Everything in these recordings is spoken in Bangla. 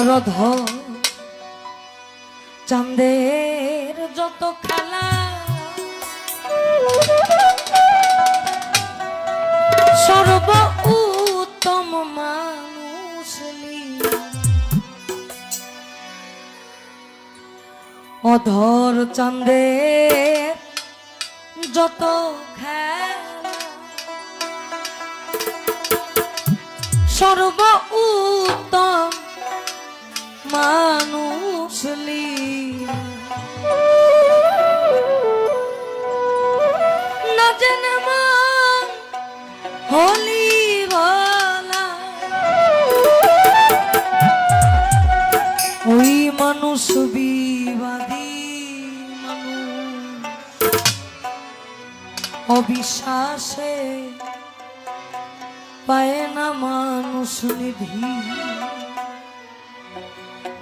ধ চাঁদের যত খেলা সর্ব উত্তম মানুষ। অধর চাঁদের যত খেলা সর্ব উত্তম মানুষ। না জেনে মন হলি ওই অবিশ্বাসে পায় না মানুষ নিধি।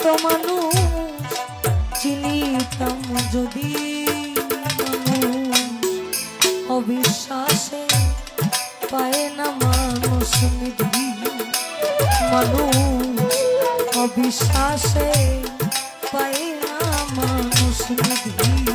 মিলিত মানুষ, চিনিতাম যদি অবিশ্বাসে পায় না মানুষ নিধি। মানুষ, অবিশ্বাসে পায় না মানুষ নিধি।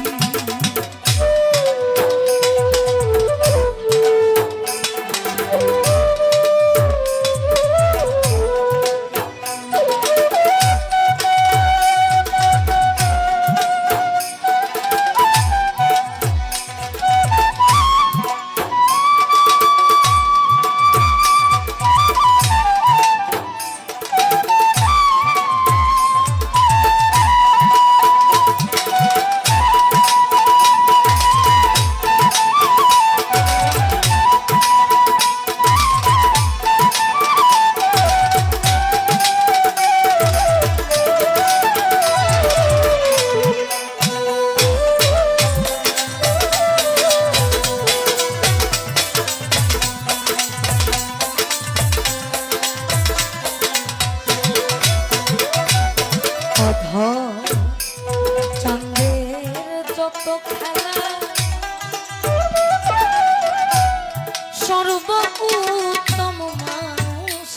সর্ব উত্তম মানুষ।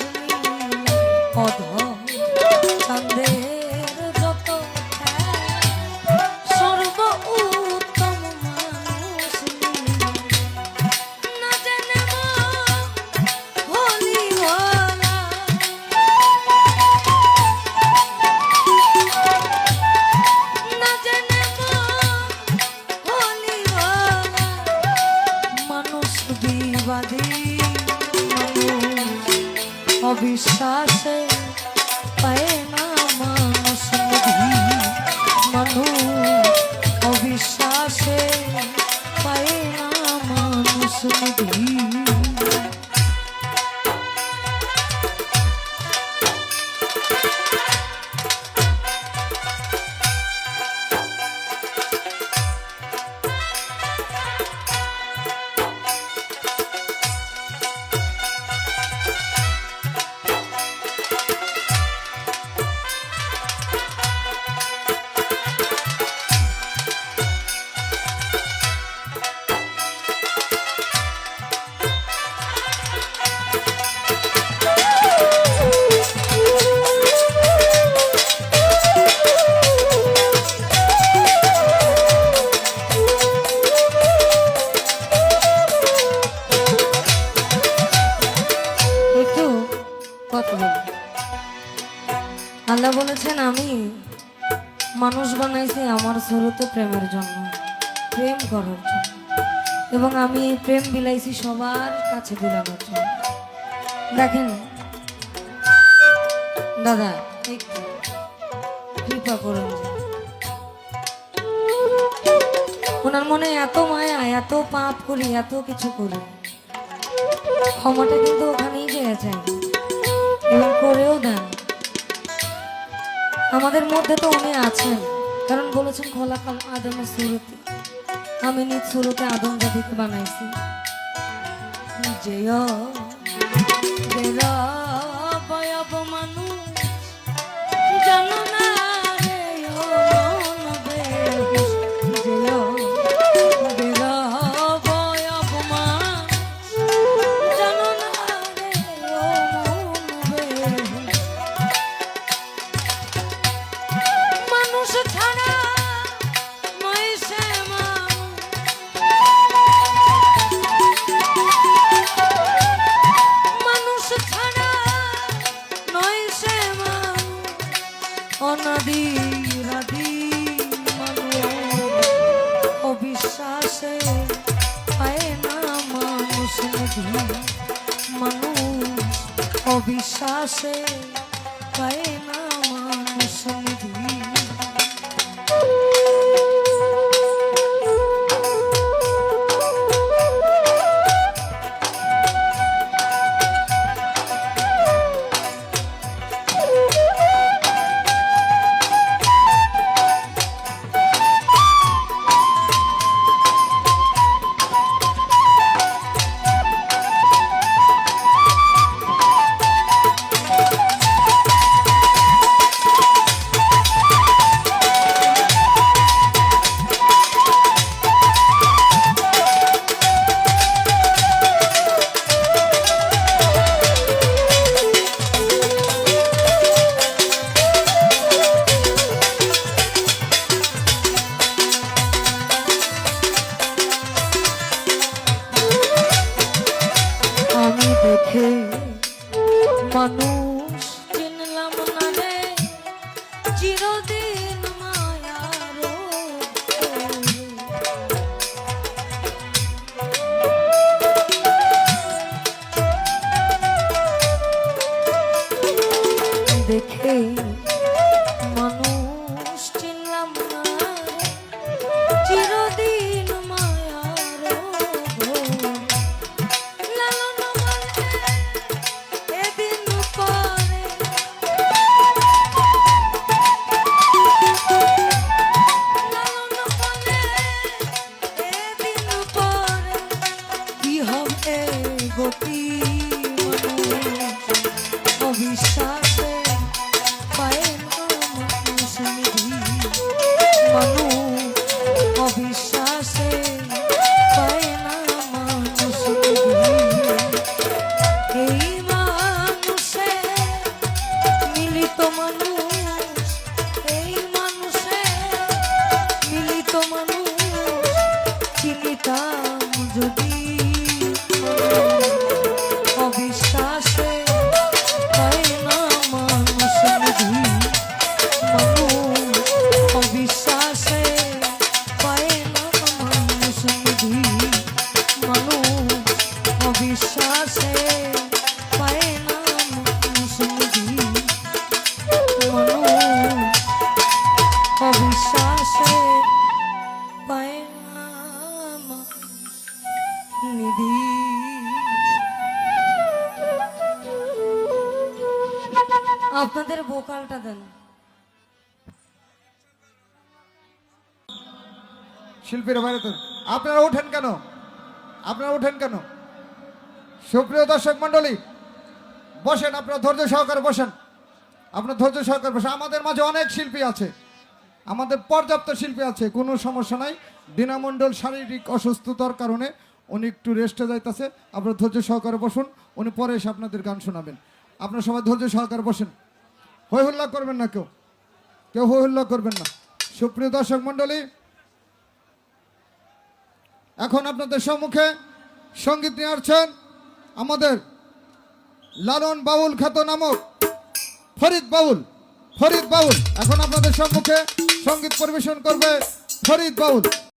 অধ বিশ্বাসে পায় না মানুষ মানুষ অবিশ্বাসে পায় না মানুষ নদী আল্লাহ আমি? মানুষ বানাইছি আমার স্বরূপে প্রেমের জন্য। প্রেম করার জন্য। এবং আমি প্রেম বিলাইছি সবার কাছে বিলানোর জন্য। দেখেন। দাদা একটু কৃপা করুন। ওনার মনে এত মায়া, এত পাপ করি, এত কিছু করি। ক্ষমাটা কিন্তু ওখানেই পেয়ে যায় এবং করেও দেন। আমাদের মধ্যে তো উনি আছেন। কারণ বলেছেন, খোলা কাল আদমের সুরতে আমি নিজ সুরতে আদম জাতিকে বানাইছি। জয় অবিশ্বাসে পায় হবে গতি অবিশ্বাসে পায় না মানুষ মানুষ। নিধি। আপনাদের ভোকালটা দেন। শিল্পীরা বাইরে তো আপনারা ওঠেন কেন? আপনারা ওঠেন কেন? সুপ্রিয় দর্শক মণ্ডলী, বসেন, আপনারা ধৈর্য সহকারে বসেন। আপনার ধৈর্য সহকারে বসেন। আমাদের মাঝে অনেক শিল্পী আছে। আমাদের পর্যাপ্ত শিল্পী আছে। কোনো সমস্যা নাই। দিনামণ্ডল শারীরিক অসুস্থতার কারণে উনি একটু রেস্টে যাইতেছে। আপনারা ধৈর্য সহকারে বসুন, উনি পরে এসে আপনাদের গান শোনাবেন। আপনারা সবাই ধৈর্য সহকারে বসেন। হই হুল্লা করবেন না কেউ। কেউ হই হুল্লা করবেন না। সুপ্রিয় দর্শক মণ্ডলী, এখন আপনাদের সম্মুখে সংগীত নিয়ে আসছেন আমাদের লালন বাউল খ্যাত নামক ফরিদ বাউল ফরিদ বাউল। এখন আপনাদের সম্মুখে সংগীত পরিবেশন করবে ফরিদ বাউল।